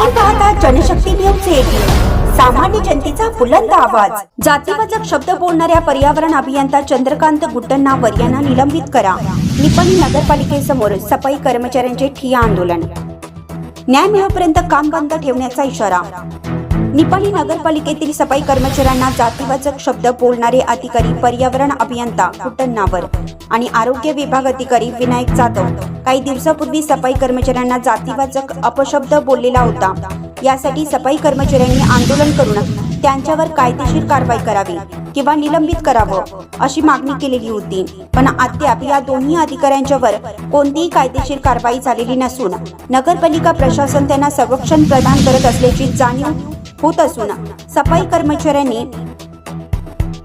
आपण पाहता Janshakti news eighteen सामान्य जनतेचा बुलंद आवाज. जातीवाचक शब्द बोलणाऱ्या पर्यावरण अभियंता चंद्रकांत गुड्डण्णावर यांना निलंबित करा. निपाणी नगरपालिकेसमोर सफाई कर्मचाऱ्यांचे ठिय्या आंदोलन. न्याय मिळेपर्यंत काम बंद ठेवण्याचा इशारा. निपाणी नगरपालिकेतील सफाई कर्मचाऱ्यांना जातीवाचक शब्द बोलणारे अधिकारी पर्यावरण अभियंता कुटण्णावर आणि आरोग्य विभाग अधिकारी विनायक जाधव. काही दिवसापूर्वी सफाई कर्मचाऱ्यांना जातीवाचक अपशब्द बोललेला होता. यासाठी सफाई कर्मचाऱ्यांनी आंदोलन करून त्यांच्यावर कायदेशीर कारवाई करावी किंवा निलंबित करावं अशी मागणी केलेली होती. पण अद्याप या दोन्ही अधिकाऱ्यांच्यावर कोणतीही कायदेशीर कारवाई झालेली नसून नगरपालिका प्रशासन त्यांना संरक्षण प्रदान करत असल्याची जाणीव होत असून सफाई कर्मचाऱ्यांनी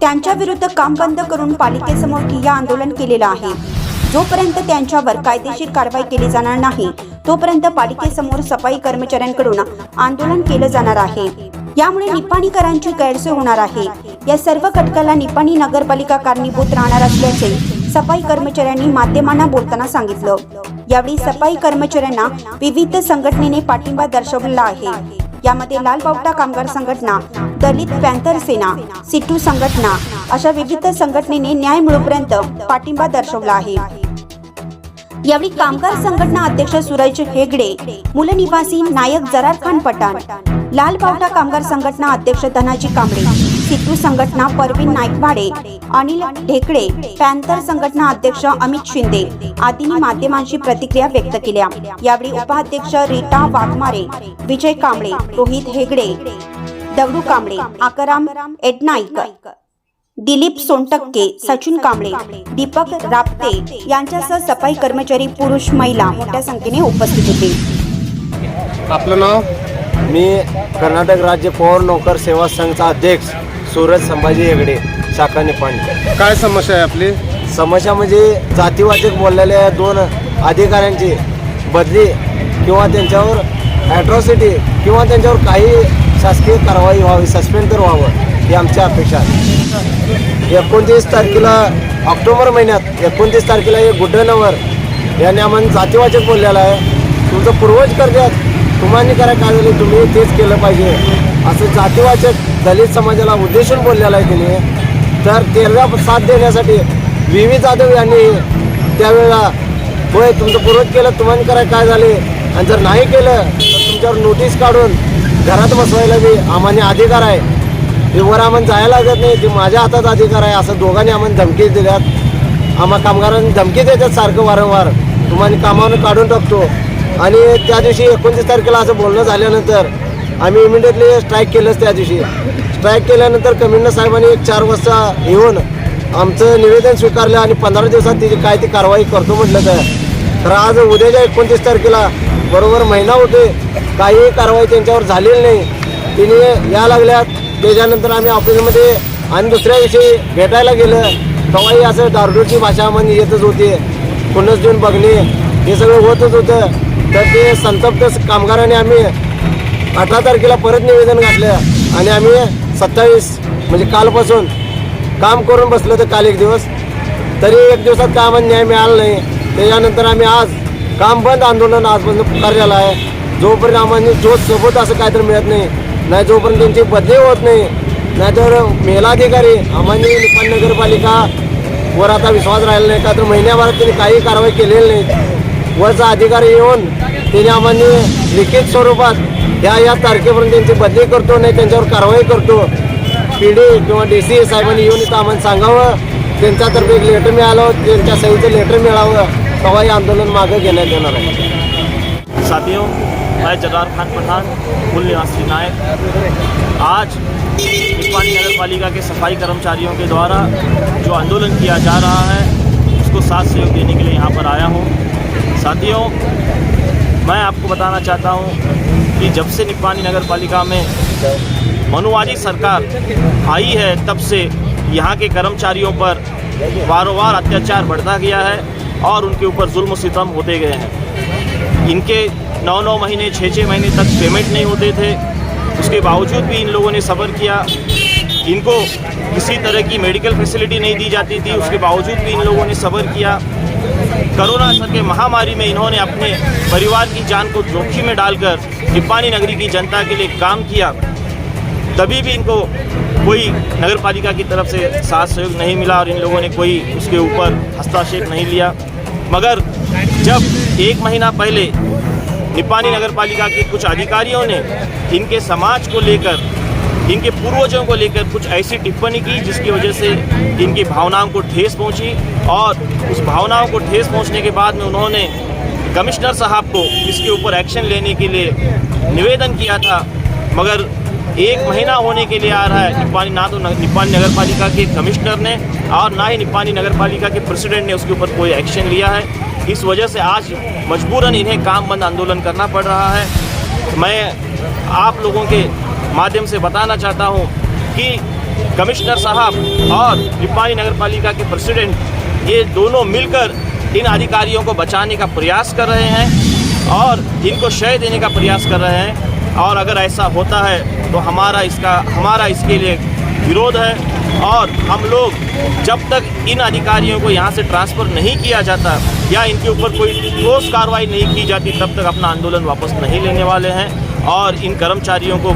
त्यांच्या विरुद्ध काम बंद करून पालिकेसमोर ठिय्या आंदोलन केलेलं आहे. जोपर्यंत त्यांच्यावर कायदेशीर कारवाई केली जाणार नाही तोपर्यंत पालिकेसमोर सफाई कर्मचाऱ्यांकडून आंदोलन केलं जाणार आहे. यामुळे निपाणीकरांची गैरसोय होणार आहे. या सर्व घटकाला निपाणी नगरपालिका कारणीभूत राहणार असल्याचे सफाई कर्मचाऱ्यांनी माध्यमांना बोलताना सांगितलं. यावेळी सफाई कर्मचाऱ्यांना विविध संघटनेने पाठिंबा दर्शवलेला आहे. यामध्ये लाल बावटा कामगार संघटना दलित पॅन्थर सेना सिटू संघटना अशा विविध संघटनेने न्याय मिळूपर्यंत पाठिंबा दर्शवला आहे. यावेळी कामगार संघटना अध्यक्ष सुरज हेगडे मूलनिवासी नायक जरार खान पठाण लाल बावटा कामगार संघटना अध्यक्ष धनाजी कांबळे सिटू संघटना परवीन नाईकवाडे अनिल ढेकळे पॅन्थर संघटना अध्यक्ष अमित शिंदे आदींनी माध्यमांशी प्रतिक्रिया व्यक्त केल्या. यावेळी उपाध्यक्ष रीटा वाघमारे विजय कांबळे रोहित हेगडे दगडू कांबळे आकाराम एडनाईक दिलीप सोनटक्के सचिन कांबळे दीपक रापते यांच्यासह सफाई कर्मचारी पुरुष महिला मोठ्या संख्येने उपस्थित होते. आपलं नाव? मी कर्नाटक राज्य पौर नोकर सेवा संघचा अध्यक्ष. सूरज संभाजी हेगडे शाखा निपाणी. काय समस्या आहे आपली? समस्या म्हणजे जातीवाचक बोललेल्या दोन अधिकाऱ्यांची बदली किंवा त्यांच्यावर ॲट्रॉसिटी किंवा त्यांच्यावर काही शासकीय कारवाई व्हावी सस्पेंड तर व्हावं ही आमची अपेक्षा आहे. एकोणतीस तारखेला ऑक्टोबर महिन्यात एकोणतीस तारखेला एक गुड्डनवर यांनी आम्हाला जातीवाचक बोललेलं आहे. तुमचं पूर्वज करतात. तुम्हाला करायला काय झालं तुम्ही तेच केलं पाहिजे. असं जातीवाचक दलित समाजाला उद्देशून बोललेलं आहे त्यांनी. तर त्याला साथ देण्यासाठी व्ही व्ही जाधव यांनी त्यावेळेला होय तुमचं पूर्वज केलं तुम्हाला करायला काय झाले? आणि जर नाही केलं तर तुमच्यावर नोटीस काढून घरात बसवायला बी आम्हाने अधिकार आहे. हे वर आम्हाला जायला लागत नाही ते माझ्या हातात अधिकार आहे असं दोघांनी आम्हाला धमकी दिल्यात. आम्हा कामगारांनी धमकी देतात सारखं वारंवार. तुम्हाला कामावरून काढून टाकतो. आणि त्या दिवशी एकोणतीस तारखेला असं बोलणं झाल्यानंतर आम्ही इमिडिएटली स्ट्राईक केलंच त्या दिवशी. स्ट्राईक केल्यानंतर कमिशनर साहेबांनी एक चार वाजता येऊन आमचं निवेदन स्वीकारलं आणि पंधरा दिवसात तिची काय ती कारवाई करतो म्हटलं तर. तर आज उद्याच्या एकोणतीस तारखेला बरोबर महिना होते काहीही कारवाई त्यांच्यावर झालेली नाही. तिने या लागल्यात. त्याच्यानंतर आम्ही ऑफिसमध्ये आणि दुसऱ्या दिवशी भेटायला गेलं. तेव्हाही असं दारडूची भाषा म्हणजे येतच होती. कुणच देऊन बघणे हे सगळं होतच होतं. तर ते संतप्त कामगारांनी आम्ही अठरा तारखेला परत निवेदन घातलं आणि आम्ही सत्तावीस म्हणजे कालपासून काम करून बसलो तर काल एक दिवस. तरी एक दिवसात काय आम्हाला न्याय मिळाला नाही. त्याच्यानंतर आम्ही आज काम बंद आंदोलन आजपर्यंत पुकारलेलं आहे. जोपर्यंत आम्हाला जो सोबत असं काहीतरी मिळत नाही नाही जोपर्यंत त्यांची बदली होत नाही नाहीतर मेलाधिकारी आम्हाला निपाण नगरपालिका वर आता विश्वास राहिला नाही. का तर महिन्याभरात त्यांनी काही कारवाई केलेली नाही. वरचा अधिकारी येऊन त्याने आम्हाला लिखित स्वरूपात या या तारखेपर्यंत त्यांची बदली करतो नाही त्यांच्यावर कारवाई करतो. पी डी किंवा डी सी साहेबांनी येऊन इथं आम्हाला सांगावं. त्यांच्यातर्फे एक लेटर मिळालं, त्यांच्या सहीचं लेटर मिळावं. तेव्हा हे आंदोलन मागं घेण्यात येणार आहे. साथियों, मैं जगार खान पठान, मूल निवासी नायक. आज निपानी नगर पालिका के सफ़ाई कर्मचारियों के द्वारा जो आंदोलन किया जा रहा है, उसको साथ सहयोग देने के लिए यहाँ पर आया हूँ। साथियों, मैं आपको बताना चाहता हूँ कि जब से निपानी नगर पालिका में मनुवादी सरकार आई है, तब से यहाँ के कर्मचारियों पर वारों वार अत्याचार बढ़ता गया है और उनके ऊपर जुल्म सितम होते गए हैं। इनके नौ नौ महीने छः छः महीने तक पेमेंट नहीं होते थे। उसके बावजूद भी इन लोगों ने सब्र किया। इनको किसी तरह की मेडिकल फैसिलिटी नहीं दी जाती थी। उसके बावजूद भी इन लोगों ने सब्र किया। कोरोना के महामारी में इन्होंने अपने परिवार की जान को जोखिम में डालकर निपानी नगरी की जनता के लिए काम किया। तभी भी इनको कोई नगर पालिका की तरफ़ से साथ सहयोग नहीं मिला और इन लोगों ने कोई उसके ऊपर हस्तक्षेप नहीं लिया। मगर जब एक महीना पहले निपानी नगर पालिका के कुछ अधिकारियों ने इनके समाज को लेकर इनके पूर्वजों को लेकर कुछ ऐसी टिप्पणी की जिसकी वजह से इनकी भावनाओं को ठेस पहुँची और उस भावनाओं को ठेस पहुँचने के बाद में उन्होंने कमिश्नर साहब को इसके ऊपर एक्शन लेने के लिए निवेदन किया था। मगर एक महीना होने के लिए आ रहा है। निपानी ना तो निपानी नगर पालिका के कमिश्नर ने और ना ही निपानी नगर पालिका के प्रेसिडेंट ने उसके ऊपर कोई एक्शन लिया है। इस वजह से आज मजबूरन इन्हें काम बंद आंदोलन करना पड़ रहा है। मैं आप लोगों के माध्यम से बताना चाहता हूँ कि कमिश्नर साहब और निपानी नगर पालिका के प्रेसिडेंट, ये दोनों मिलकर इन अधिकारियों को बचाने का प्रयास कर रहे हैं और इनको शय देने का प्रयास कर रहे हैं। और अगर ऐसा होता है तो हमारा इसका, हमारा इसके लिए विरोध है। और हम लोग जब तक इन अधिकारियों को यहाँ से ट्रांसफ़र नहीं किया जाता या इनके ऊपर कोई ठोस कार्रवाई नहीं की जाती, तब तक अपना आंदोलन वापस नहीं लेने वाले हैं। और इन कर्मचारियों को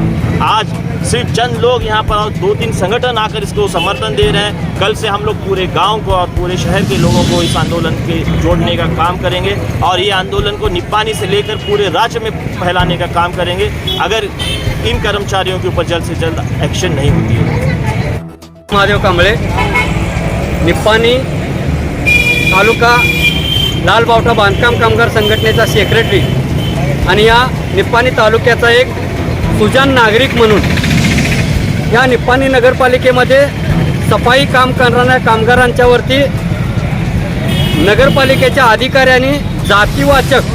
आज सिर्फ़ चंद लोग यहाँ पर और दो तीन संगठन आकर इसको समर्थन दे रहे हैं। कल से हम लोग पूरे गाँव को और पूरे शहर के लोगों को इस आंदोलन के जोड़ने का काम करेंगे और ये आंदोलन को निपानी से लेकर पूरे राज्य में फैलाने का काम करेंगे। अगर इन कर्मचारियों के ऊपर जल्द से जल्द एक्शन नहीं होती है। महादेव कांबळे निप्पाणी तालुका लालबावटा बांधकाम कामगार संघटनेचा सेक्रेटरी या निप्पाणी तालुक्याचा एक सुजान नागरिक म्हणून. या निप्पाणी नगरपालिकेमध्ये सफाई काम करणाऱ्या कामगारांच्यावरती नगरपालिकेच्या अधिकाऱ्यांनी जातीवाचक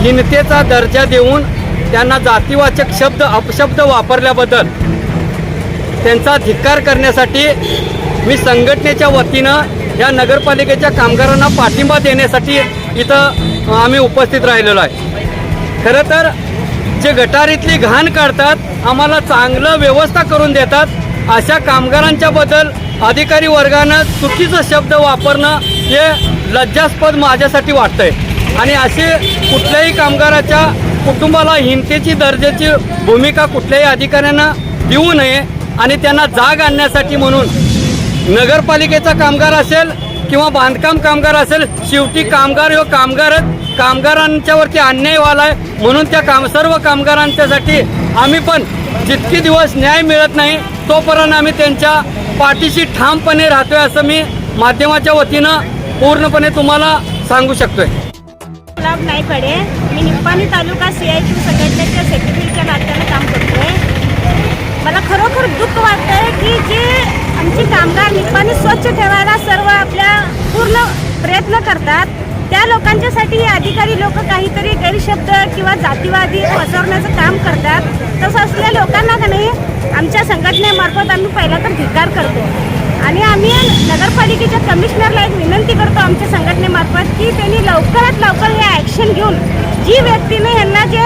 हिनतेचा दर्जा देऊन त्यांना जातीवाचक शब्द अपशब्द वापरल्याबद्दल त्यांचा धिक्कार करण्यासाठी मी संघटनेच्या वतीनं या नगरपालिकेच्या कामगारांना पाठिंबा देण्यासाठी इथं आम्ही उपस्थित राहिलेलो आहे. खरं तर जे गटारीतली घाण काढतात आम्हाला चांगलं व्यवस्था करून देतात. अशा कामगारांच्याबद्दल अधिकारी वर्गानं चुकीचं शब्द वापरणं हे लज्जास्पद माझ्यासाठी वाटतंय. आणि असे कुठल्याही कामगाराच्या कुटुंबाला हिंसेची दर्जाची भूमिका कुठल्याही अधिकाऱ्यांना देऊ नये आणि त्यांना जाग आणण्यासाठी म्हणून नगरपालिकेचा कामगार असेल किंवा बांधकाम कामगार असेल शेवटी कामगार हो कामगारच. कामगारांच्यावरती अन्याय व्हायला आहे म्हणून त्या काम सर्व कामगारांच्यासाठी आम्ही पण जितके दिवस न्याय मिळत नाही तोपर्यंत आम्ही त्यांच्या पाठीशी ठामपणे राहतोय असं मी माध्यमाच्या वतीनं पूर्णपणे तुम्हाला सांगू शकतोय. लाभ नाही पडे. मी Nippani taluka C I T संघटनेच्या सेक्रेटरीच्या नात्यानं काम करतोय. मला खरोखर दुःख वाटतंय की जे आमचे कामगार निप्पाणी स्वच्छ ठेवायला सर्व आपल्या पूर्ण प्रयत्न करतात. त्या लोकांच्यासाठी हे अधिकारी लोक काहीतरी गैरशब्द किंवा जातीवादी पसरवण्याचं काम करतात. तसं असलेल्या लोकांना का नाही आमच्या संघटनेमार्फत आम्ही पहिला तर धिकार करतो. आणि आम्ही नगरपालिकेच्या कमिशनरला एक विनंती करतो आमच्या संघटनेमार्फत की त्यांनी लवकरात लवकर हे ॲक्शन घेऊन जी व्यक्तीने यांना जे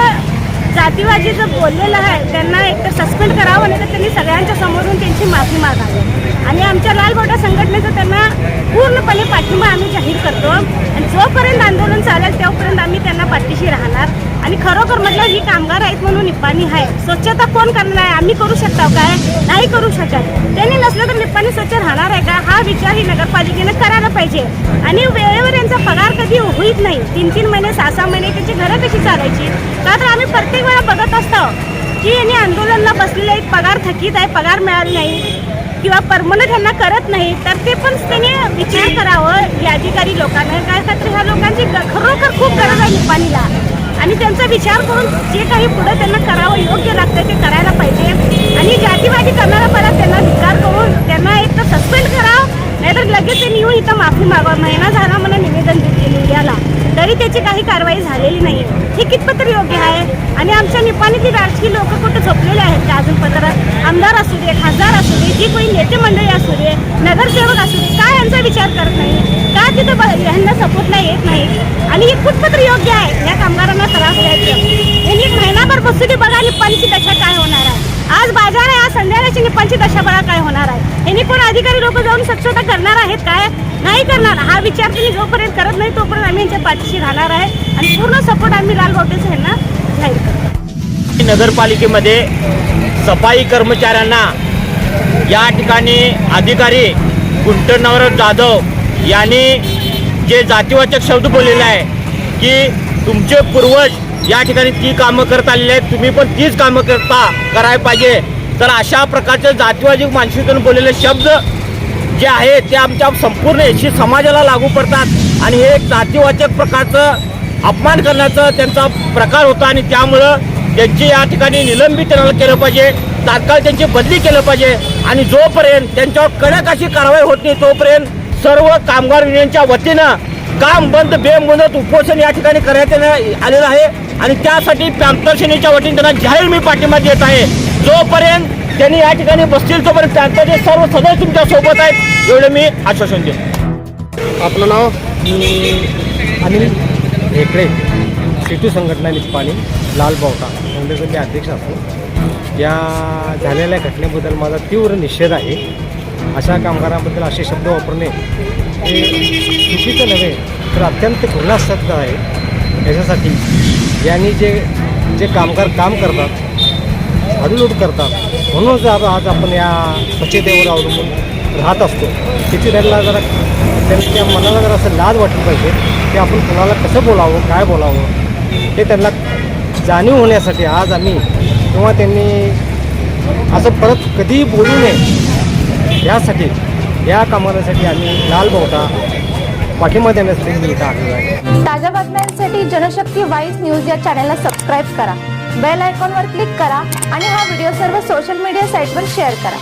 जातीवादी जर बोललेलं आहे त्यांना एक तर सस्पेंड करावं नाही तर त्यांनी सगळ्यांच्या समोरून त्यांची माफी मागावी. आणि आमच्या लाल लालगोटा संघटनेचा त्यांना पूर्णपणे पाठिंबा आम्ही जाहीर करतो. आणि जोपर्यंत आंदोलन चालेल तोपर्यंत आम्ही त्यांना पाठीशी राहणार. आणि खरोखर म्हटलं ही कामगार आहेत म्हणून निप्पाणी आहे. स्वच्छता कोण करणार आहे? आम्ही करू शकतो काय? नाही करू शकत. त्यांनी नसलं तर निप्पाणी स्वच्छ राहणार आहे का? हा विचार ही नगरपालिकेनं करायला पाहिजे. आणि वेळेवर यांचा पगार कधी होईत नाही. तीन तीन महिने सहा सहा महिने त्यांची घरं कशी चालायची? का तर आम्ही प्रत्येक वेळा बघत असतो की यांनी आंदोलनाला बसलेले एक पगार थकीत आहे पगार मिळाला नाही. किंवा परमनंट ह्यांना करत नाही तर ते पण त्याने विचार करावं. या अधिकारी लोकांना काय का तर ह्या लोकांची खरोखर खूप गरज आहे निपाणीला आणि त्यांचा विचार करून जे काही पुढं त्यांना करावं योग्य लागतं ते करायला पाहिजे. आणि जातीवादी करणारा परत त्यांना विचार करून त्यांना एक तर सस्पेंड करा नाहीतर लगेच त्यांनी येऊन इथं माफी मागा महिना झाला मला निवेदन दिले मीडियाला. तरी त्याची काही कारवाई झालेली नाही हे कितपत योग्य आहे? आणि आमच्या निपाणीतील राजकीय लोक कुठं झोपलेले आहेत ते अजून पत्रात आमदार असू दे खासदार असू दे जी कोणी नेते मंडळी असू दे नगरसेवक असू दे काय यांचा विचार करत नाही? का तिथं ब- यांना सपोर्टला येत नाही? आणि हे कुठपत्र योग्य आहे? या कामगारांना त्रास द्यायचं. यांनी एक महिनाभर बसू दे बघा निपाणीची दशा काय होणार आहे? आज बाजार आहे आज संध्याकाळची निप्पांची दशाबळा काय होणार आहे? यांनी कोण अधिकारी लोक जाऊन स्वच्छता करणार आहेत काय? नाही करणार. हा विचार तुम्ही जोपर्यंत करत नाही तोपर्यंत आम्ही यांच्या पाठीशी राहणार आहे. आणि पूर्ण सपोर्ट आम्ही लाल बावटेचं यांना जाहीर करतो. नगरपालिकेमध्ये सफाई कर्मचाऱ्यांना या ठिकाणी अधिकारी गुंटनवरत जाधव यांनी जे जातीवाचक शब्द बोललेले आहे की तुमचे पूर्वज या ठिकाणी ती कामं करत आलेली आहेत. तुम्ही पण तीच कामं करता करायला पाहिजे. तर अशा प्रकारचे जातीवाचक मानसिकतेने बोललेले शब्द जे आहे ते आमच्या संपूर्ण एशी समाजाला लागू पडतात. आणि हे एक जातीवाचक प्रकारचं अपमान करण्याचं त्यांचा प्रकार होता आणि त्यामुळं त्यांची या ठिकाणी निलंबित केलं पाहिजे तात्काळ त्यांची बदली केलं पाहिजे. आणि जोपर्यंत त्यांच्यावर कडक अशी कारवाई होत नाही तोपर्यंत सर्व कामगार युनियनच्या वतीनं काम बंद बेमुदत उपोषण या ठिकाणी करण्यात आलेलं आहे. आणि त्यासाठी पॅम्पर सेनेच्या वतीने त्यांना जाहीर मी पाठिंबा देत आहे. जोपर्यंत त्यांनी या ठिकाणी बसतील तोपर्यंत पॅम्परचे सर्व सदस्य तुमच्यासोबत आहेत. एवढं मी आश्वासन देतो. आपलं नाव? मी अनिल. हेकडे. सेतू संघटना निष्पाणी लाल बावटा काँग्रेसचे अध्यक्ष असून या झालेल्या घटनेबद्दल माझा तीव्र निषेध आहे. अशा कामगारांबद्दल असे शब्द वापरणे हे चुकीचं नव्हे तर अत्यंत घृणास्पद आहे. याच्यासाठी यांनी जे जे कामगार काम करतात झाडूलूट करतात म्हणूनच आज आज आपण या स्वच्छतेवर अवलंबून राहत असतो. त्याची त्यांना जरा त्यांच्या मनाला जरा असं लाज वाटली पाहिजे की आपण कुणाला कसं बोलावं काय बोलावं हे त्यांना जाणीव होण्यासाठी आज आम्ही किंवा त्यांनी असं परत कधीही बोलू नये यासाठी या कामासाठी आम्ही लाल बोटा पाठिंबा देण्यासाठी मी इथं आलेलो आहे. ताज्या बातम्यांसाठी जनशक्ती वाईस न्यूज या चॅनलला सबस्क्राईब करा. बेल आयकॉनवर क्लिक करा आणि हा व्हिडिओ सर्व सोशल मीडिया साईटवर शेअर करा.